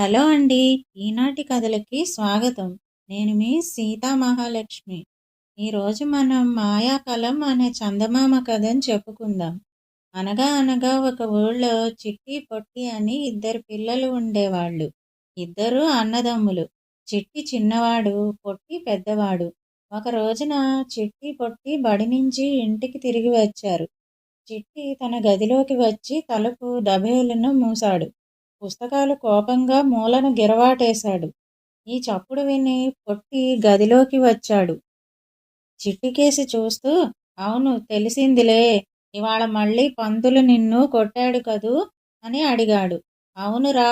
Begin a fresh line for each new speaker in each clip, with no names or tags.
Hello అండి. ఈనాటి కథలకి స్వాగతం. నేను మీ సీతా మహాలక్ష్మి ఈరోజు మనం మాయాకలం అనే చందమామ కథని చెప్పుకుందాం. అనగా అనగా ఒక ఊళ్ళో చిట్టి పొట్టి అని ఇద్దరు పిల్లలు ఉండేవాళ్ళు. ఇద్దరు అన్నదమ్ములు. చిట్టి చిన్నవాడు పొట్టి పెద్దవాడు. ఒక రోజున చిట్టి పొట్టి బడి నుంచి ఇంటికి తిరిగి వచ్చారు. చిట్టి తన గదిలోకి వచ్చి తలుపు దబేలను మూశాడు. పుస్తకాలు కోపంగా మూలను గిరవాటేశాడు. ఈ చప్పుడు విని పొట్టి గదిలోకి వచ్చాడు. చిట్టికేసి చూస్తూ అవును తెలిసిందిలే. ఇవాళ మళ్ళీ పంతులు నిన్ను కొట్టాడు కదూ? అని అడిగాడు. అవునురా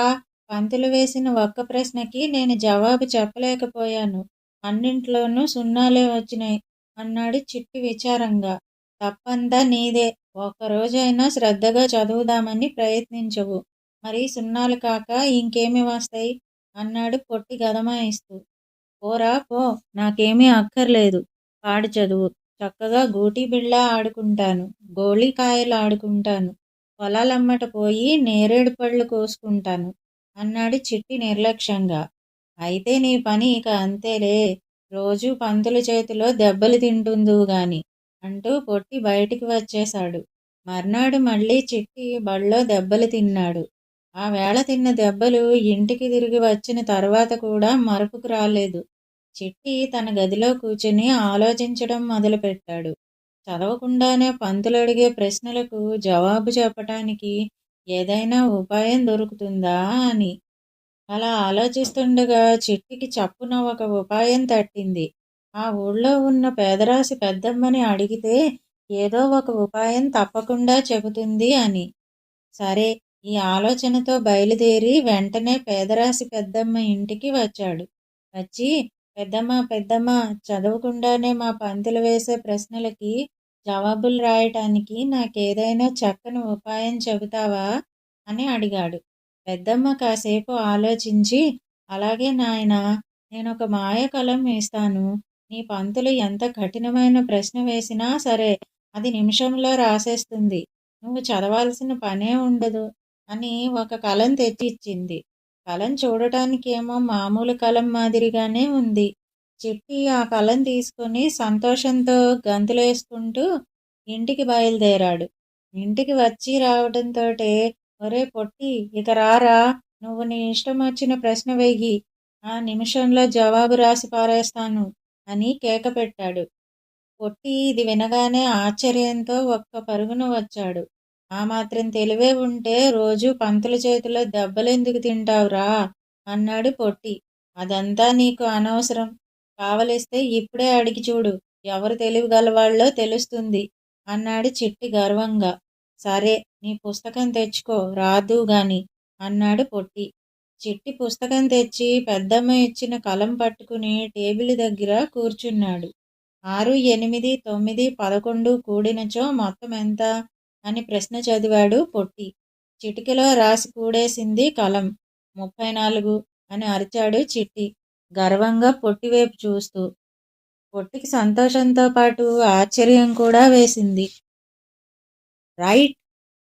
పంతులు వేసిన ఒక్క ప్రశ్నకి నేను జవాబు చెప్పలేకపోయాను. అన్నింట్లోనూ సున్నాలే వచ్చినాయి అన్నాడు చిట్టి విచారంగా. తప్పంతా నీదే. ఒక్కరోజైనా శ్రద్ధగా చదువుదామని ప్రయత్నించవు. మరి సున్నాలు కాక ఇంకేమి వస్తాయి? అన్నాడు పొట్టి గదమాయిస్తూ. పోరా పో నాకేమీ అక్కర్లేదు. పాడు చదువు. చక్కగా గూటి బిళ్ళ ఆడుకుంటాను. గోళికాయలు ఆడుకుంటాను. పొలాలమ్మట పోయి నేరేడు పళ్ళు కోసుకుంటాను అన్నాడు చిట్టి నిర్లక్ష్యంగా. అయితే నీ పని ఇక అంతేలే. రోజు పంతుల చేతిలో దెబ్బలు తింటుందు గాని అంటూ పొట్టి బయటికి వచ్చేశాడు. మర్నాడు మళ్ళీ చిట్టి బళ్ళో దెబ్బలు తిన్నాడు. ఆ వేళ తిన్న దెబ్బలు ఇంటికి తిరిగి వచ్చిన తర్వాత కూడా మరపుకు రాలేదు. చిట్టి తన గదిలో కూర్చుని ఆలోచించడం మొదలుపెట్టాడు. చదవకుండానే పంతులు అడిగే ప్రశ్నలకు జవాబు చెప్పటానికి ఏదైనా ఉపాయం దొరుకుతుందా అని. అలా ఆలోచిస్తుండగా చిట్టికి చప్పున ఒక ఉపాయం తట్టింది. ఆ ఊళ్ళో ఉన్న పేదరాశి పెద్దమ్మని అడిగితే ఏదో ఒక ఉపాయం తప్పకుండా చెబుతుంది అని. సరే ఈ ఆలోచనతో బయలుదేరి వెంటనే పేదరాశి పెద్దమ్మ ఇంటికి వచ్చాడు. వచ్చి పెద్దమ్మ పెద్దమ్మ చదవకుండానే మా పంతులు వేసే ప్రశ్నలకి జవాబులు రాయటానికి నాకేదైనా చక్కని ఉపాయం చెబుతావా? అని అడిగాడు. పెద్దమ్మ కాసేపు ఆలోచించి అలాగే నాయన నేను ఒక మాయ కలం వేస్తాను. నీ పంతులు ఎంత కఠినమైన ప్రశ్న వేసినా సరే అది నిమిషంలో రాసేస్తుంది. నువ్వు చదవాల్సిన పనే ఉండదు. అని ఒక కలం తెచ్చిచ్చింది. కలం చూడటానికేమో మామూలు కలం మాదిరిగానే ఉంది. చిట్టి ఆ కలం తీసుకుని సంతోషంతో గంతులేసుకుంటూ ఇంటికి బయలుదేరాడు. ఇంటికి వచ్చి రావడంతో ఒరే పొట్టి ఇక రారా నువ్వు నీ ఇష్టం వచ్చిన ప్రశ్న వెయ్యి ఆ నిమిషంలో జవాబు రాసి పారేస్తాను అని కేక పెట్టాడు. పొట్టి ఇది వినగానే ఆశ్చర్యంతో ఒక్క పరుగున వచ్చాడు. ఆ మాత్రం తెలివే ఉంటే రోజు పంతుల చేతిలో దెబ్బలెందుకు తింటావురా? అన్నాడు పొట్టి. అదంతా నీకు అనవసరం. కావలిస్తే ఇప్పుడే అడిగి చూడు. ఎవరు తెలివి గలవాళ్ళో తెలుస్తుంది అన్నాడు చిట్టి గర్వంగా. సరే నీ పుస్తకం తెచ్చుకో. రాదు గాని అన్నాడు పొట్టి. చిట్టి పుస్తకం తెచ్చి పెద్దమ్మ ఇచ్చిన కలం పట్టుకుని టేబుల్ దగ్గర కూర్చున్నాడు. ఆరు ఎనిమిది తొమ్మిది పదకొండు కూడినచో మొత్తం ఎంత? అని ప్రశ్న చదివాడు పొట్టి. చిటికలో రాసి కూడేసింది కలం. ముప్పై నాలుగు అని అరిచాడు చిట్టి. గర్వంగా పొట్టివైపు చూస్తూ. పొట్టికి సంతోషంతో పాటు ఆశ్చర్యం కూడా వేసింది. రైట్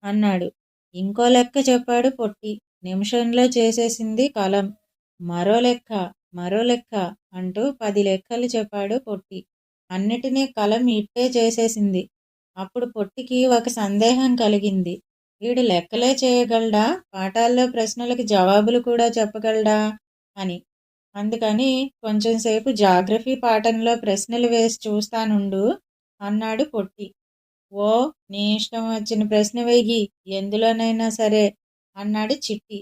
అన్నాడు. ఇంకో లెక్క చెప్పాడు పొట్టి. నిమిషంలో చేసేసింది కలం. మరో లెక్క మరో లెక్క అంటూ పది లెక్కలు చెప్పాడు పొట్టి. అన్నిటినీ కలం ఇట్టే చేసేసింది. అప్పుడు పొట్టికి ఒక సందేహం కలిగింది. వీడు లెక్కలే చేయగలడా? పాఠాల్లో ప్రశ్నలకి జవాబులు కూడా చెప్పగలడా? అని. అందుకని కొంచెంసేపు జాగ్రఫీ పాఠంలో ప్రశ్నలు వేసి చూస్తానుండు అన్నాడు పొట్టి. ఓ నీ ఇష్టం వచ్చిన ప్రశ్న వెయ్యి ఎందులోనైనా సరే అన్నాడు చిట్టి.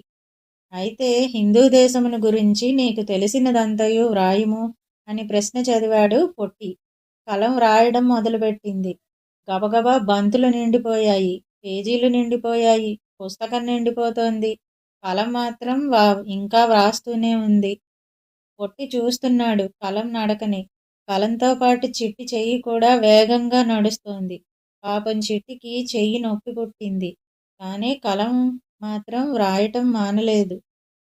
అయితే హిందూ దేశమును గురించి నీకు తెలిసినదంతయు వ్రాయుము అని ప్రశ్న చదివాడు పొట్టి. కలం వ్రాయడం మొదలుపెట్టింది. గబగబా బంతులు నిండిపోయాయి పేజీలు నిండిపోయాయి పుస్తకం నిండిపోతోంది. కలం మాత్రం వా ఇంకా వ్రాస్తూనే ఉంది. పొట్టి చూస్తున్నాడు కలం నడకని. కలంతో పాటు చిట్టి చెయ్యి కూడా వేగంగా నడుస్తోంది. పాపం చిట్టికి చెయ్యి నొప్పి పుట్టింది. కానీ కలం మాత్రం వ్రాయటం మానలేదు.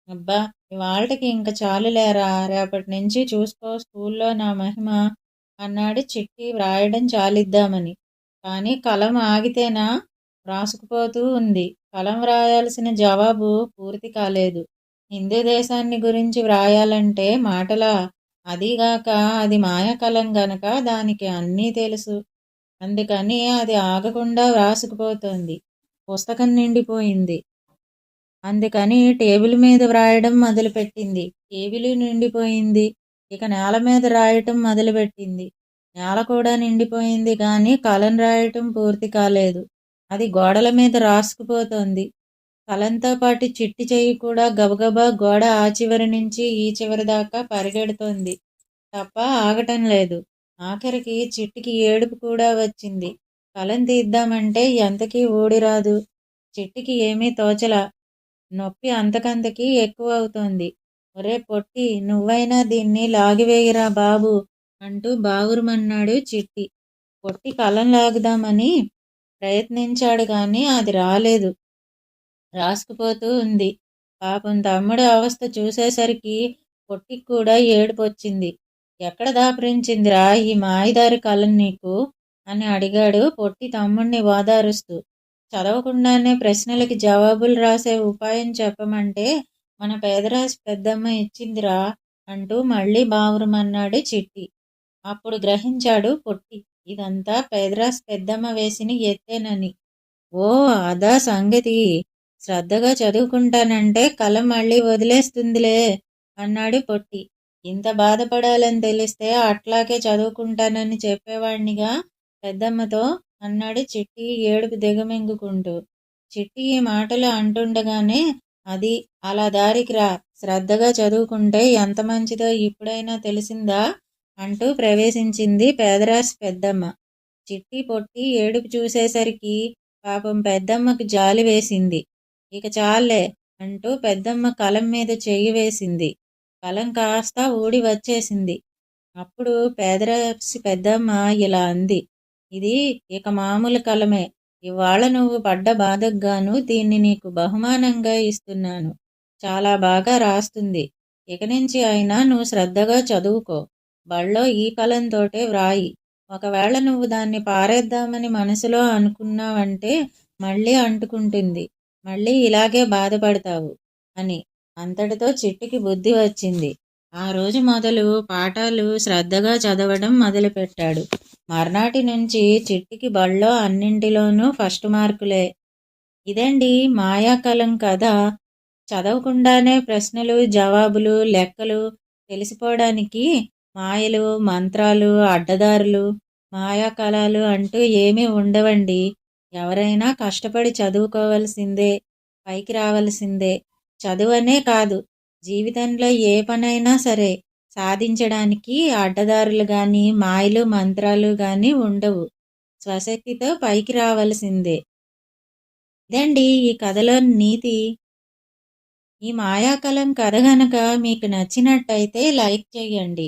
అబ్బా ఇవాళకి ఇంక చాలులేరా? రేపటి నుంచి చూసుకో స్కూల్లో నా మహిమ అన్నాడు చిట్టి. వ్రాయడం చాలిద్దామని. కానీ కలం ఆగితేనా? రాసుకుపోతూ ఉంది. కలం వ్రాయాల్సిన జవాబు పూర్తి కాలేదు. హిందూ దేశాన్ని గురించి వ్రాయాలంటే మాటలా? అదిగాక అది మాయకలం గనక దానికి అన్నీ తెలుసు. అందుకని అది ఆగకుండా వ్రాసుకుపోతుంది. పుస్తకం నిండిపోయింది. అందుకని టేబుల్ మీద వ్రాయడం మొదలుపెట్టింది. టేబుల్ నిండిపోయింది. ఇక నేల మీద రాయటం మొదలుపెట్టింది. నేల కూడా నిండిపోయింది కానీ కలం రాయటం పూర్తి కాలేదు. అది గోడల మీద రాసుకుపోతోంది. కలంతో పాటు చిట్టి చెయ్యి కూడా గబగబా గోడ ఆ చివరి నుంచి ఈ చివరి దాకా పరిగెడుతోంది. తప్ప ఆగటం లేదు. ఆఖరికి చిట్టికి ఏడుపు కూడా వచ్చింది. కలం తీద్దామంటే ఎంతకీ ఊడిరాదు. చిట్టికి ఏమీ తోచలా. నొప్పి అంతకంతకీ ఎక్కువ అవుతోంది ఒరే పొట్టి నువ్వైనా దీన్ని లాగివేయరా బాబు. అంటూ బావురుమన్నాడు చిట్టి. పొట్టి కలం లాగుదామని ప్రయత్నించాడు కానీ అది రాలేదు. రాసుకుపోతూ ఉంది. పాపం తమ్ముడు అవస్థ చూసేసరికి పొట్టికి కూడా ఏడుపు వచ్చింది ఎక్కడ దాపరించిందిరా ఈ మాయదారి కలం నీకు అని అడిగాడు పొట్టి తమ్ముడిని ఓదారుస్తూ చదవకుండానే ప్రశ్నలకి జవాబులు రాసే ఉపాయం చెప్పమంటే మన పేదరాశి పెద్దమ్మ ఇచ్చిందిరా అంటూ మళ్ళీ బావురమన్నాడు చిట్టి. అప్పుడు గ్రహించాడు పొట్టి. ఇదంతా పెదరాస్ పెద్దమ్మ వేసిన ఎత్తేనని. ఓ అదా సంగతి. శ్రద్ధగా చదువుకుంటానంటే కళ మళ్ళీ వదిలేస్తుందిలే అన్నాడు పొట్టి. ఇంత బాధపడాలని తెలిస్తే అట్లాగే చదువుకుంటానని చెప్పేవాణ్ణిగా పెద్దమ్మతో అన్నాడు చిట్టి ఏడుపు దిగమింగుకుంటూ. చిట్టి ఈ మాటలు అంటుండగానే అది అలా దారికి రా. శ్రద్ధగా చదువుకుంటే ఎంత మంచిదో ఇప్పుడైనా తెలిసిందా? అంటూ ప్రవేశించింది పేదరాశి పెద్దమ్మ. చిట్టి పొట్టి ఏడుపు చూసేసరికి పాపం పెద్దమ్మకు జాలి వేసింది. ఇక చాలే అంటూ పెద్దమ్మ కలం మీద చెయ్యి వేసింది. కలం కాస్త ఊడి వచ్చేసింది. అప్పుడు పేదరాశి పెద్దమ్మ ఇలా అంది. ఇది ఇక మామూలు కలమే. ఇవాళ నువ్వు పడ్డ బాధకు గాను దీన్ని నీకు బహుమానంగా ఇస్తున్నాను. చాలా బాగా రాస్తుంది. ఇక నుంచి అయినా నువ్వు శ్రద్ధగా చదువుకో. బళ్ళో ఈ కలంతోటే వ్రాయి. ఒకవేళ నువ్వు దాన్ని పారేద్దామని మనసులో అనుకున్నావంటే మళ్ళీ అంటుకుంటుంది. మళ్ళీ ఇలాగే బాధపడతావు అని అంతటితో చిట్టుకి బుద్ధి వచ్చింది. ఆ రోజు మొదలు పాఠాలు శ్రద్ధగా చదవడం మొదలుపెట్టాడు. మర్నాటి నుంచి చిట్టికి బళ్ళో అన్నింటిలోనూ ఫస్ట్ మార్కులే. ఇదండి మాయాకలం కథ? చదవకుండానే ప్రశ్నలు జవాబులు లెక్కలు తెలిసిపోవడానికి మాయలు మంత్రాలు అడ్డదారులు మాయాకళాలు అంటూ ఏమీ ఉండవండి. ఎవరైనా కష్టపడి చదువుకోవలసిందే పైకి రావలసిందే. చదువనే కాదు జీవితంలో ఏ పనైనా సరే సాధించడానికి అడ్డదారులు కానీ మాయలు మంత్రాలు కానీ ఉండవు. స్వశక్తితో పైకి రావలసిందే. ఇదండి ఈ కథలో నీతి. ఈ మాయాకలం కథ గనక మీకు నచ్చినట్టయితే లైక్ చేయండి.